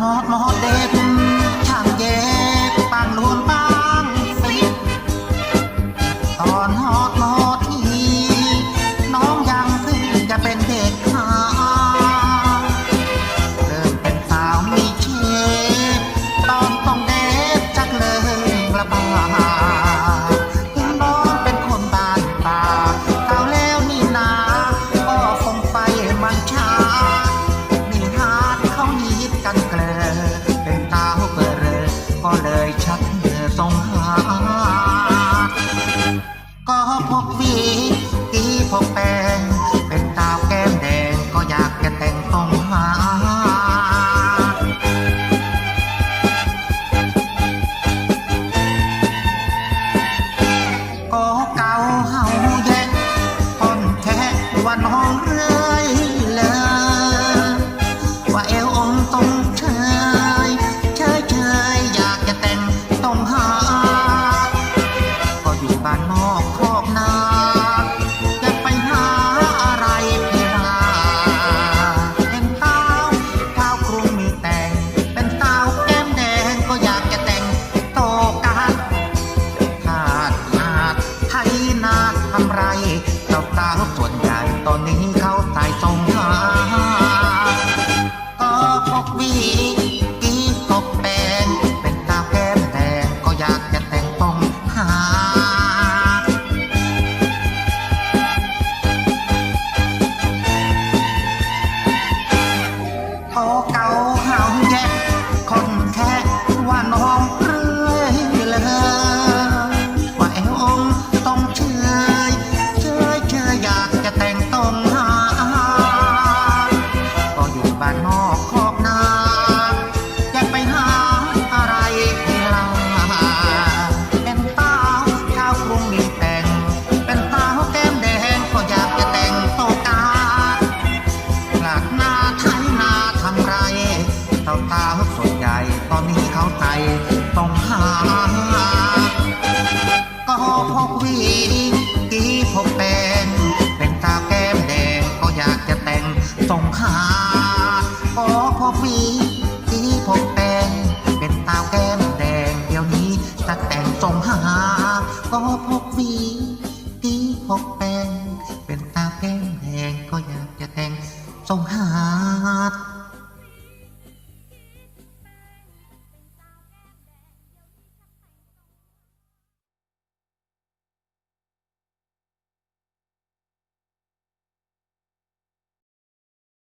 หอบหมอเด็กช่างเย็บปางนวนปางฟิตตอนหอบหมอทีน้องยังเพิ่งจะเป็นเด็กหาเริ่มเป็นสาวมีเชฟตอนต้องเด็กจักเลิงระบาด เลยชักต้องหา อกขอบนาจะไปหาอะไรล่ะเป็นตาข้าวกรุงมีแต่ง เป็นตาแก้มแดงก็อยากจะแต่งโตกาหลากหน้าไทถนาทำไรเต่าตาสดใหญ่ตอนนี้เขาใจต้องหาก็พกวีกีพบแปนเป็นตาแก้มแดงก็อยากจะแต่งสงขา วีสีผมแดงเป็นตาวแก้มแดง เดี๋ยวนี้จะแต่งจงหาก็พกวีที่ผมแดง